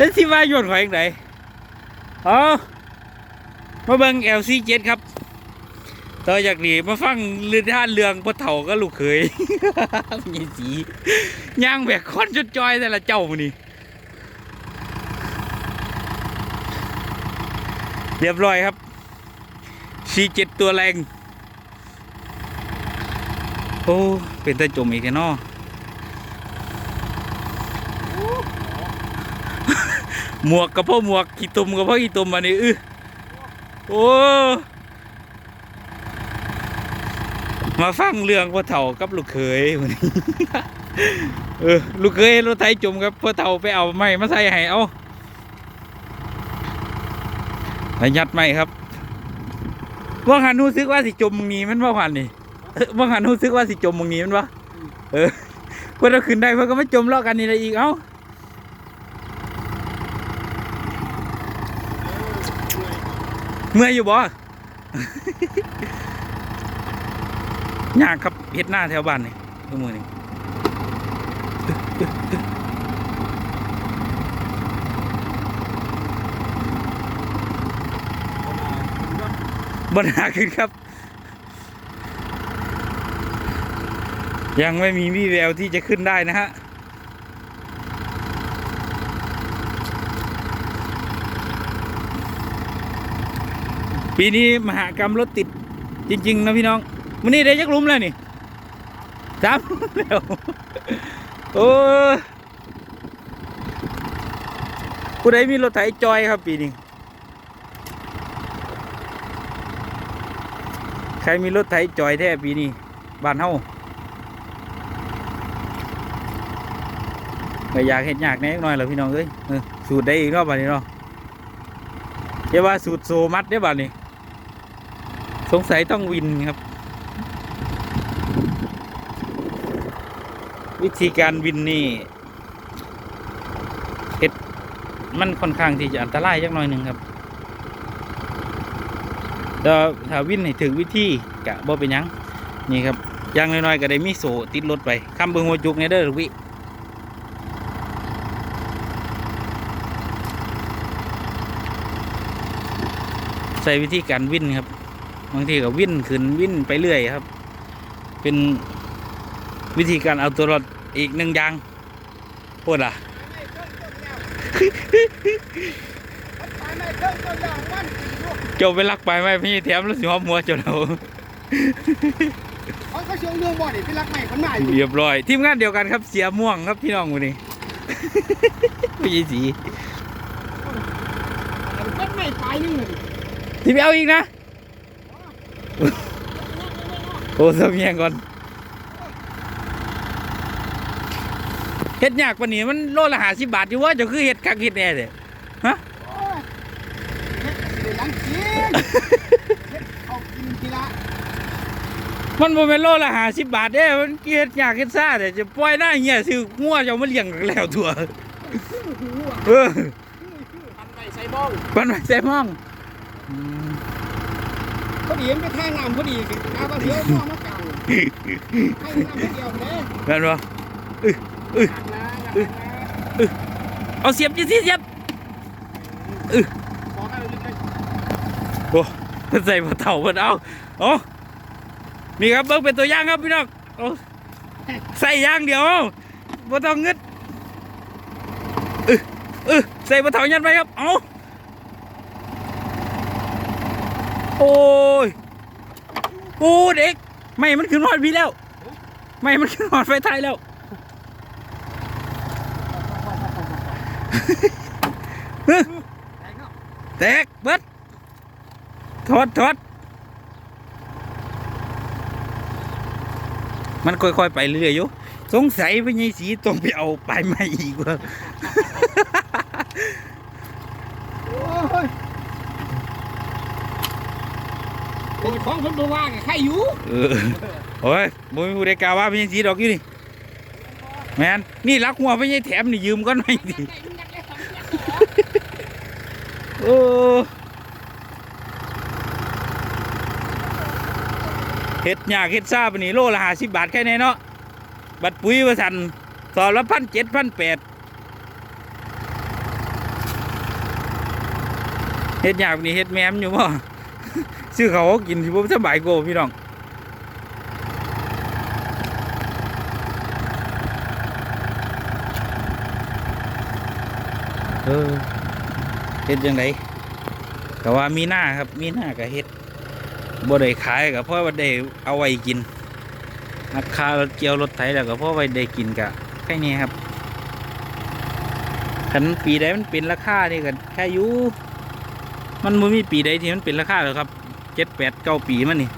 แล้วสิว่าโยนข่อยยังไงอ๋อมาเบิ่ง LC7 ครับต่อจากนี้มาฟังเลือท่านเรืองพ่อเฒ่าก็ลูกเขยมีสีย่างแบกคอนจุดจอยแต่ละเจ้ามันนี่เรียบร้อยครับ C7 ตัวแรง โอ้ เป็นตาจมอีกแค่นอ หมวกกับพ่อหมวกขีตุ่มกับพ่อขีตุ่มอันนี้อื้อโอ้มาฟังเรื่องพ่อเฒ่ากับลูกเขยวันนี้เออลูกเขยรถไถจมครับพ่อเฒ่าไปเอาไม้มาใส่ให้เอาไปยัดไม้ครับว่าหันรู้สึกว่าสิจมมึงนี้มันว่าหันนี่ว่าหันรู้สึกว่าสิจมมึงนี้มันวะเออเพื่อนเราขึ้นได้เพื่อนก็ไม่จมลอกกันนี่เลยอีกเอ้า เมื่อยอยู่บ่ยากครับเฮ็ดหน้าแถวบ้านนี่ทุกมือนี่บนหาขึ้นครับ ยังไม่มีวี่แววที่จะขึ้นได้นะฮะ ปีนี้มหากรรมรถติดจริง ๆ นะพี่น้องมันนี่ได้ยักลุมแล้วนี่สามแล้วโอ้ผู้ใดมีรถไถจอยครับปีนี้ ใครมีรถไถจอยแท้ปีนี้บ้านเฮาก็อยากเห็นอยากแน่หน่อยแหละพี่น้องเอ้ยสูตรได้อีกรอบบัดนี้เนาะเรียกว่าสูตรโซมัดได้อบัดนี้ สงสัยต้องวินครับ วิธีการวินนี่เห็ดมันค่อนข้างที่จะอันตรายจักหน่อยหนึ่งครับแต่ถ้าวินให้ถึงวิธีกะบ่เป็นยังนี่ครับย่างน้อยๆก็ได้มีโซติดรถไปคำเบิงหัวจุกเนี่ยเด้อวิใส่วิธีการวินครับ บางทีก็วิ่นขึ้นวิ่นไปเรื่อยครับ เป็นวิธีการเอาตัวรอดอีกหนึ่งอย่างพูดอะเจ้าไปลักไปไหมพี่แถมแล้วสิหอมหัวเจ้าเราเขาเขาชงเรื่องบ่อนี่ที่รักใหม่คนใหม่อยู่เรียบร้อย ทีมงานเดียวกันครับเสียม่วงครับพี่น้องคนนี้พี่สีต้นใหม่ปลายนึงเลยที่ไปเอาอีกนะ โอ้สมียงก่อนเฮ็ดยากกว่านี้มันโลละหาสิบบาทอยู่ว่าเจะคือเฮ็ดคักเฮ็ดแน่เด้โอ้ยเฮ็ดสิได้หลังกินเฮ็ดเอากินทีละมันบ่แม่นโลละหาสิบบาทเด้มันเฮ็ดยากเฮ็ดซ่าแต่จะปล่อยหน้าเหี้ยซื้องัวเจะมาเลี้ยงกันแล้วทั่วชื่อหูอะเออชื่อพันใบใส่บ้องมันไม่ใช่ม่องอืม พอดีมันไปท่าน้ำพอดีสิน้ำว่าเดียวมองมากลางให้น้ำเดียวเลยแม่นบ่อยากนะอยากนะเอาเสียบจิสิเสียบขอให้ลึโอ้เพิ่นใส่บ่เท่าเพิ่นเอาโอ้นี่ครับเบิ่งเป็นตัวย่างครับพี่น้องโอ้ใส่ย่างเดียวบ่ต้องงึดเออเออใส่บ่เท่ายันไปครับเอา โอ้ยโอ้เด็ก ไม่มันขึ้นหอดพี่แล้ว ไม่มันขึ้นหอดไฟไทยแล้ว แตกเบิดทอดทอดมันค่อยๆ ไปเรื่อยอยู่ สงสัยพญายสีต้องไปเอาไปใหม่อีกว่า โอ้ยเป็นของคนตัวว่าไงใครอยู่เออโอ้ยบ่มีผู้ใดกล่าวว่าพญายสีดอกอยู่นี่แมนนี่รักหัวพญายแถมนี่ยืมก้อนไม่ดิโอ้เฮ็ดยากเฮ็ดซ่าปานนี้โลละห้าสิบบาทแค่นี้เนาะบัตรปุ๋ยว่าสันสอบละพันเจ็ดพันแปดเฮ็ดยากนี่เฮ็ดแม่มอยู่บ่ ซื้อเขาวกินสิบ่สบายกว่าพี่น้องเออเฮ็ดจังไดก็ว่ามีหน้าครับมีหน้าก็เฮ็ดบ่ได้ขายก็เพราะว่าได้เอาไว้กินราคารถเกี่ยวรถไถแล้วก็เพราะไว้ได้กินก็แค่นี้ครับคันปีใดมันเป็นราคานี่ก็แค่ยูมันบ่มีปีใดที่มันเป็นราคาหรอกครับ เจ็ดแปดเก้าปีมันนี่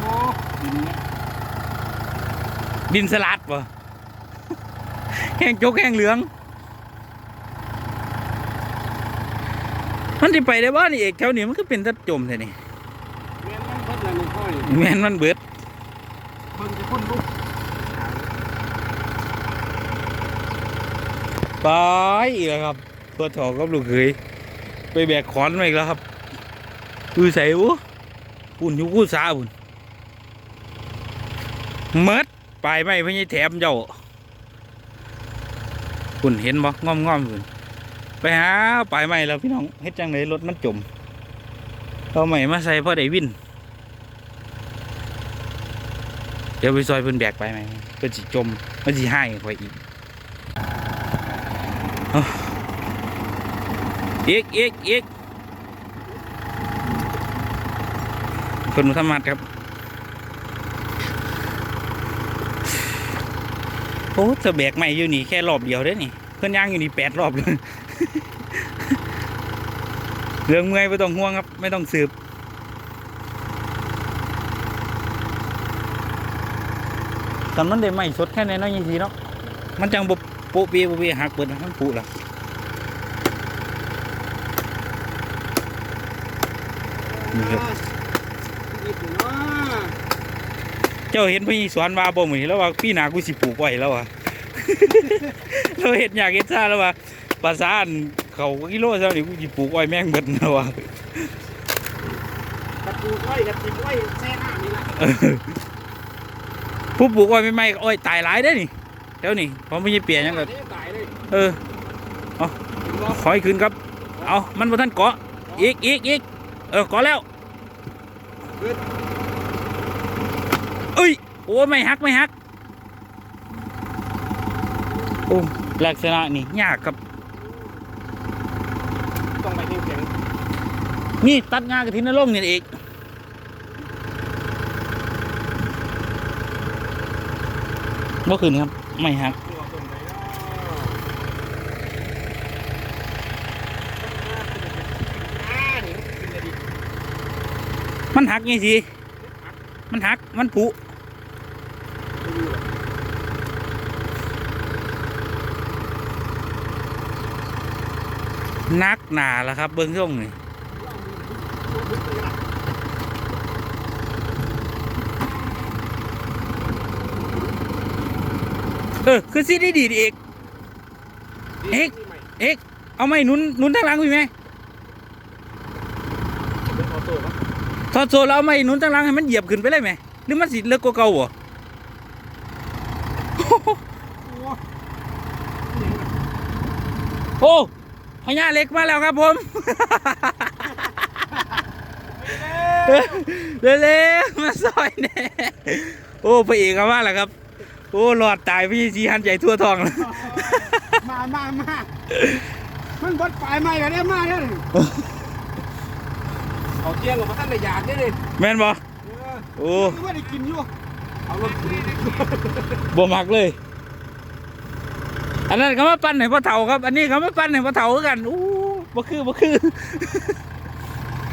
โอ้ดินเนี่ยดินสลัดบ่แห้งจกแห้งเหลือง มันสิไปได้บ่นี่เอกแถวนี้มันก็เป็นตัดจมแท้นี่แม่นมันเพิ่นละนี่ค่อยแม่นมันเบิด เบิ่งจะคนลุก ไปอีกแล้วครับ ตัวถอกับลูกเขยไปแบกขอนมาอีกแล้วครับคือใส่อูปุ่นอยู่กู้สาปุ่นเมดไปไหมพี่ใหญ่แถมเจ้าปุ่นเห็นบ่ง่อมง่อมปุ่นไปหาไปไหมแล้วพี่น้องเฮ็ดจังไดรถมันจมเอาใหม่มาใส่พ่อได้วินเดี๋ยวไปซอยเพิ่นแบกไปไหมเพิ่นสิจมมันสิให้ข่อยอีก อีกอีกอีกคนมุธมัดครับ โอ้จะแบกใหม่อยู่นี่แค่รอบเดียวเด้นี่ เพื่อนย่างอยู่นี่แปดรอบเลยเรื่องเมื่อยไม่ต้องห่วงครับ ไม่ต้องสืบตอนมันได้ไม่สดแค่ไหนน้อยยี่สีเนาะมันจังบุปุปีปุปีหักเปิดทั้งปุละ นี่ครับเจ้าเห็นพี่สวนว่าบ่เหมือนแล้วว่าพี่นากูสิปลูกไว้แล้วว่ะเราเห็นอยากเห็นซาแล้วว่าภาษานเขากิโลเท่านี้กูสิปลูกไว้แม่งเบิดแล้วว่ะกระปูก้อยกระติกก้อยแซ่น้ำนี่ล่ะผู้ปลูกอ้อยไม่ไม่อ้อยตายหลายได้นี่เดี๋ยวนี่ผมไม่ใช่เปลี่ยนยังก็เด้ตายเออเห็นบ่ขอให้คืนครับ เอามันบ่ทันเกาะอีกอีกอีก ออเกาะแล้วเอ้ยโอ้ไม่หักไม่หักโอ้ลักษณะนี่ยากครับต้องไปแข็งนี่ตัดงากระถินนรงค์นี่เองก็คืนครับ ไม่หัก ๆตัวตรงไปแล้วอ่านี่กินได้ดี มันหักไงสิ มันหัก มันผุนักหนาแล้วครับ เบิ้งช่วงนี่เออ คือซีดีดีดอีกเอ็กเอ็กเอาไมหนุนนุนทางหลังมีไหม เป็นออโต้ปะ ถอดโซ่แล้วเอาไมหนุนทางหลังให้มันเหยียบขึ้นไปเลยไหมหรือมันสิเลิกกว่าเก่าบ่โอ้พญาเล็กมาแล้วครับผมเร็วๆมาซอยแน่โอ้พระเอกมาแล้วครับ โอ้หลอดตายพี่สีหันใจทั่วทองแล้วมามามามันบดปลายไม้กันได้มาเนี่ย เอาเจียงกับมาท่านได้อยากได้เลยแม่นบ่เออโอ้ไม่ได้กินอยู่เอารถกินบ่มักเลย อันนั้นเขามาปั้นให้พ่อเฒ่าครับ อันนี้เขามาปั้นให้พ่อเฒ่าคือกันอู้บ่คือบ่คือ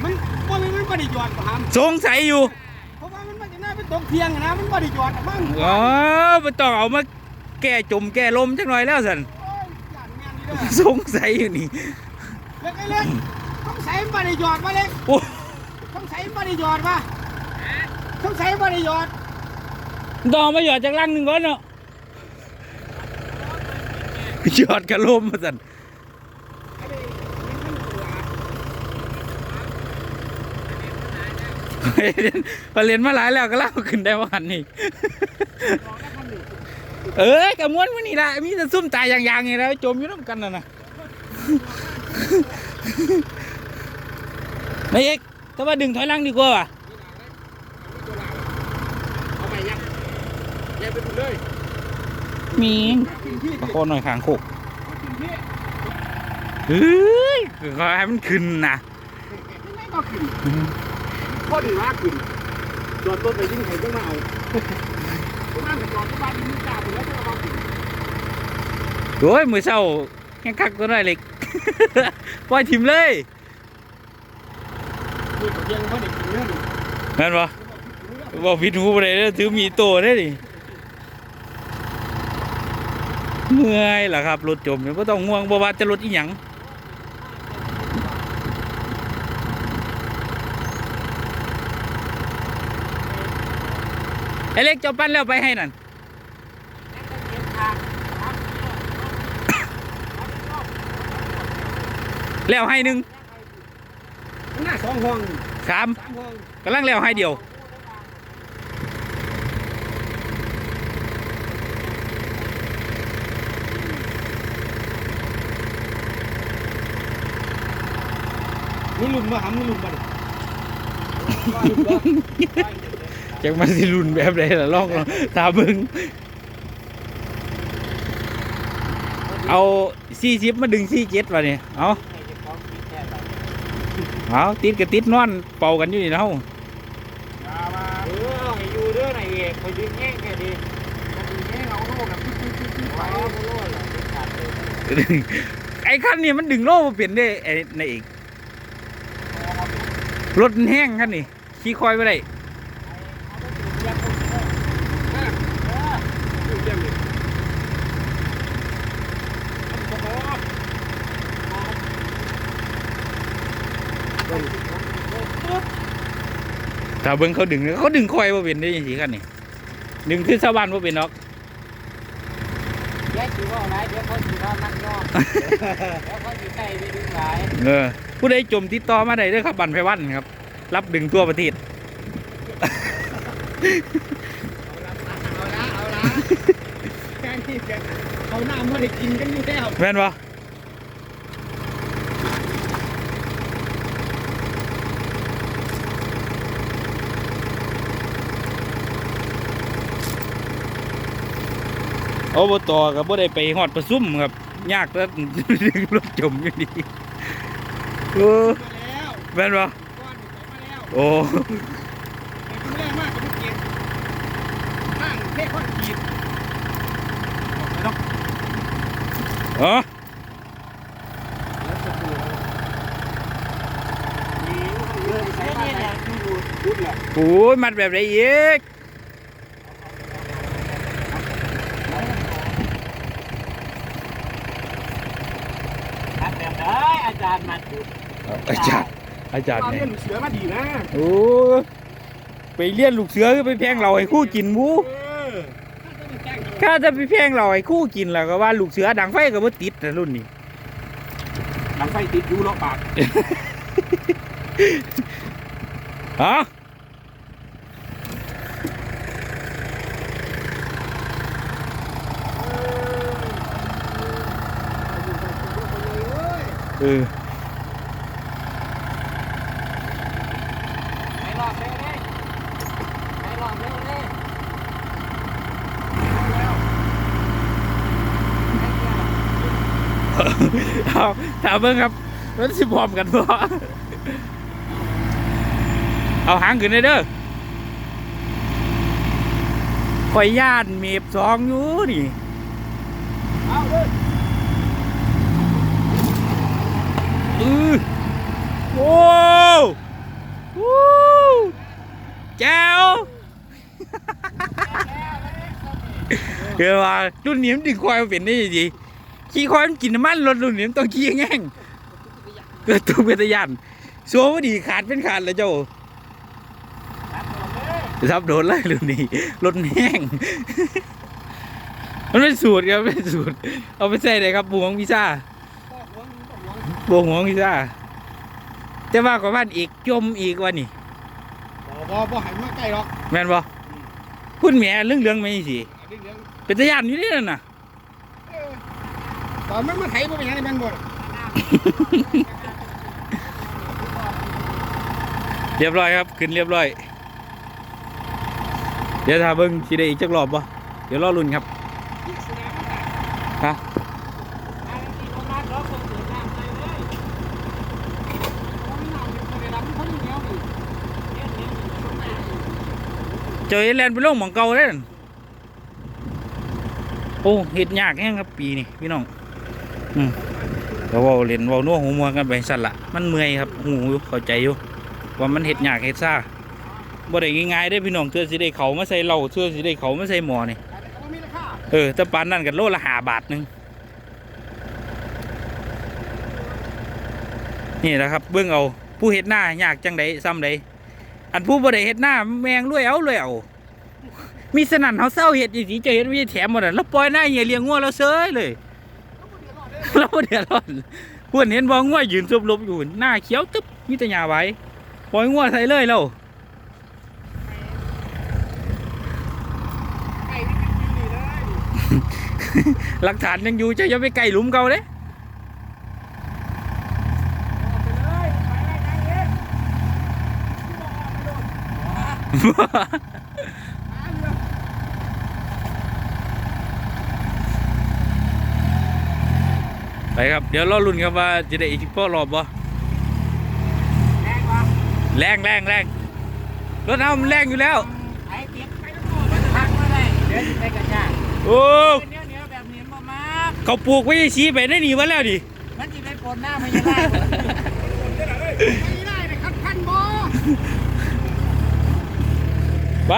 มันว่ามันมันไม่ได้หยอดปามสงสัยอยู่เพราะว่ามันมาจากหน้าเป็นตกเทียงอะนะมันไม่ได้หยอดอะมั้งอ๋อบ่ต้องเอามาแก้จมแก้ลมจักหน่อยแล้วสันโอ้ยอย่างแม่นนี่เด้อสงสัยอยู่นี่เล็กไอ้เล็กต้องใส่มันไม่ได้หยอดมาเล็กโอ้ต้อง ใส่มันไม่ได้หยอดมาต้องใส่มันไม่ได้หยอดต้องเอามาหยอดจากลังหนึ่งก่อนเนาะหยอดกระลมมาสันพอเรียนมาหลายแล้วก็เล่าขึ้นได้ว่าหันนี่เอ้ยกระมวนมันนี่ละมีแต่ซุ่มตายอย่างๆนี่แหล้วจมอยู่น้ำกันน่ะนะนายเอก ถ้าว่าดึงถอยหลังดีกว่าว่ะเอาไปยังแยกไปเลยมีงกินที่ประโคนหน่อยขางโคกกินที่เฮ้ยขอให้มันขึ้นนะไม่ก็ขึ้นพ่อดีว่าขึ้นจอดรถไปยิ่งใครก็มาเอาทุกท่านจอดทุกบ้านยิ่งจ่าหมดแล้วก็เอาขึ้นโอ้ยมือเศร้าแค่คักตัวน้อยเล็กปล่อยทิมเลย แม่นปะบอกผิดหูไปเลยถือมีโตได้ดิเมื่อยล่ะครับรถจมเนี่ยก็ต้องง่วงบ่ว่าจะรถอีหยังไอเล็กเจ้าปั้นแล้วไปให้นั่นแล้วให้หนึ่ง หน้าสองห้องสามสามห้องกำลังแล้วให้เดียวมีลุมมาหามีลุมมาดิจักมาสิรุนแบบใดล่ะลองตาเบิงเอาสี่สิบมาดึงสี่เจ็ดวะนี่เอา เอาติดกับติดนอนเป่ากันอยู่นี่เนาะเออให้อยู่เด้อไหนเอกไปดึงแง่งแค่ดีมันดึงแง่งเอาโลกแบบปิ๊บปิ๊บปิ๊บปิ๊บไปโลกเหรอขาดเลยไอ้คันนี้มันดึงโล่บ่เปลี่ยนได้ไอ้ในอีกรถมันแห้งคันนี้ขี่คอยไปได้ ถ้าเบิ่งเขาดึงเขาดึงคอยว่าเป็นได้ยังสิคันนี้ดึงขึ้นสะบานว่าเป็นนอกแยกสิว่าอะไรเดี๋ยวเขาสิว่ามันยอมแล้วเขาสิใส่ไปดึงหลายเออผู้ใดจมติดต่อมาได้เด้อครับบันไพวันครับ รับดึงทั่วประเทศเอาละเอาละแค่นี้แกเขาหน้าไม่ได้กินกันอยู่แล้วแม่นปะ อบตกับบ่ได้ไปฮอดประซุ่มครับ ยากแล้วดึงรถจมอยู่ดีเออมาแล้วแม่นปะก้อนไปมาแล้วโอ้แต่คุณแรงมากกับเมื่อกี้ข้างเท่ข้อนขีดไม่ต้องเออเริ่มใช้บ้านแล้วดูดูดแหละโอ้ยมัดแบบไรอีก แบบได้อาจารย์มาจุดอาจารย์ อาจารย์ตอนเนี่เล่ยนเสือมาดีนะโอ้ยไปเลี้ยนลูกเสือคือไปแพงเราให้คู่กินบูเออถ้าจะไปแพงเราให้คู่กินแล้วก็ว่าลูกเสือดังไฟก็บ่ติดนะรุ่นนี้หลังไฟติดอยู่เลาะปากฮะ เออเอาถามเบิ่งครับมันสิพร้อมกันบ่เอาหางขึ้นได้เด้อข่อยย่านเมฟสองอยู่นี่ เอาเลย อือ โอ้โอ้แจ๋วเดี๋ยว่ารุ่นนี้มันดึงควายมาเป็นได้ยังไงขี่ควายมันกินน้ำมันรถรุ่นนี้มันต้องขี่แง่งเกิดตัวเป็นตะยันสัวพอดีขาดเป็นขาดเลยเจ้ารับโดนเลยรุ่นนี้รถแห้งมันเป็นสูตรครับเป็นสูตร เอาไปใส่เลยครับบวงพิซซ่าบวงหัวพิซซ่า แต่ว่ากับบ้านอีกจมอีกว่านี่บ่บ่บ่หันมาใกล้หรอกแม่นบ่พุ่นแหม่เรื่องเรื่องๆไม่สิเรื่องไปเป็นตะยานอยู่นี่นั่นน่ะตอนมันมาไถบ่เป็นหยังนี่แม่นบ่ล่ะเรียบร้อยครับ ขึ้นเรียบร้อย เดี๋ยวถ้าเบิ้งสิได้อีกจักรอบบ่เดี๋ยวรอลุ้นครับฮ จอไอ้แลนด์ไปลงหมองเก่าเลยนั่นโอ้เห็ดยากแห้งครับปีนี้พี่น้องอืมเราว้าเล่นว้านัวหูมัวกันไปสั่นละมันเมื่อยครับหูอยู่เข้าใจอยู่ว่ามันเห็ดยากเห็ดซ่าบ่ได้ง่ายๆได้พี่น้องเชื่อสิได้เขามาใส่เหล้าเชื่อสิได้เขามาใส่หมอนี่เออต่ปานนั่นกันโลละหาบาทหนึงนี่แหละครับเบื้องเอาผู้เฮ็ดหน้ายากจังใดซ้ำใด อันผู้บ่ได้เฮ็ดหน้าแมงรวยเอารวยเอามีสนั่นเขาเศร้าเฮ็ดอีสีจะเฮ็ดมีแถมหมดอะแล้วปล่อยหน้าเหี้ยเลี้ยงงัวแล้วเซยเลยเราบ่เดือดร้อนเพื่อนเห็นบ่งัวยืนซุบลบอยู่หน้าเขียวตึ๊บมีแต่หญ้าไว้ปล่อยงัวใส่เลยเลยหลักฐานยังอยู่จะย่าไปไกลหลุมเก่าเด้ ไปครับเดี๋ยวรอลุ้นครับว่าจะได้อีกพ่อรอบบ่แรงวะแรงแรงแรงรถเอามันแรงอยู่แล้วไอ้เก็บไปทั้งหมดมันพักมาเลยเดี๋ยวจะไปกันยากโอ้เนี้ยเนี้ยแบบนี้มามากเขาปลูกไว้สีไปได้หนีมาแล้วดิมันจะไปปนหน้าพญานาคไม่ได้เลยครับพันบ่ ไป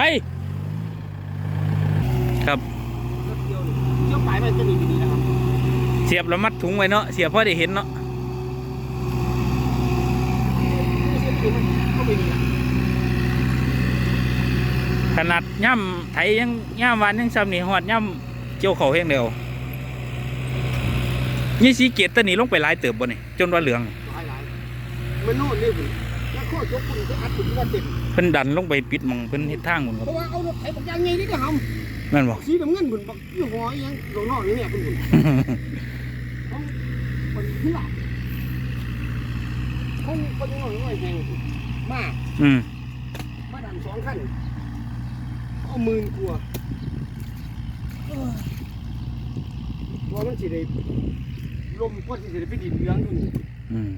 ครับรถเดียวนี่เที่ยวไปมันจะหนีไปดีนะครับ เสียบแล้วมัดถุงไว้เนาะ เสียบพอได้เห็นเนาะก็ไม่มีนะขนาดย่ำไถยังย่ำหวานยังซ้ำนี่หอดย่ำเจียวเขาแห้งเดียวนี่สีเกียรตะหนีลงไปหลายเติบบ่นี่จนว่าเหลืองหลายหลายมันโน่นนี่คุณแล้ว ข้อยกคุณก็อัดคุณว่าเต็มเพิ่นดันลงไปปิดหมองเพิ่นเฮ็ดทางหมดครับเพราะว่าเอารถไถบักยางไงนี่ก็หำแม่นบอกสีน้ำเงินคุณบักยี่ห้ออีหยังหลงนอกนี่เนี่ยคุณคุณเขาคนที่หลับเขาคนยังน้อยแหงมากอืมมาดันสองขั้นเอาหมื่นกว่าเออว่ามันสิได้ลมพอสิได้ไปดินเหลืองอยู่นี่ อืม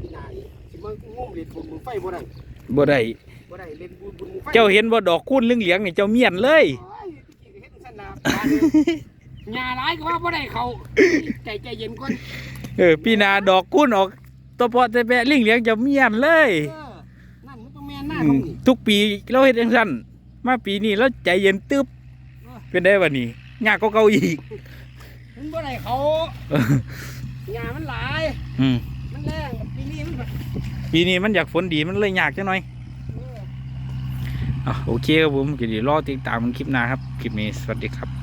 ปีหน้านี่สิ มางมเล่นบุญบุญไฟบ่ได้บ่ได้บ่ได้เล่นบุญบุญไฟเจ้าเห็นบ่ดอกคูณเหลืองๆนี่เจ้าเมียนเลยโอ้ยตะกี้ก็เฮ็ดสั่นน่ะปานนี้หญ้าหลายก็ว่าบ่ได้เขาใจใจเย็นก่อนเออพี่นาดอกคูณออกตัวเพาะแต่แปะลิงเหลืองเจ้าเมียนเลยเออนั่นมันต้องแม่นหน้าอืเขามนี่ทุกปีเราเฮ็ดจังซั่นมาปีนี้เราใจเย็นตึ๊บเป็นได้บัดนี้ยากกว่าเก่าอีกมันบ่ได้เขาหญ้ามันหลายอืมมันแรงปีนี้มันแบบ ปีนี้มันอยากฝนดีมันเลยยากจังหน่อยเอออะโอเคครับผมก็เดี๋ยวรอติดตามคลิปหน้าครับ คลิปนี้สวัสดีครับ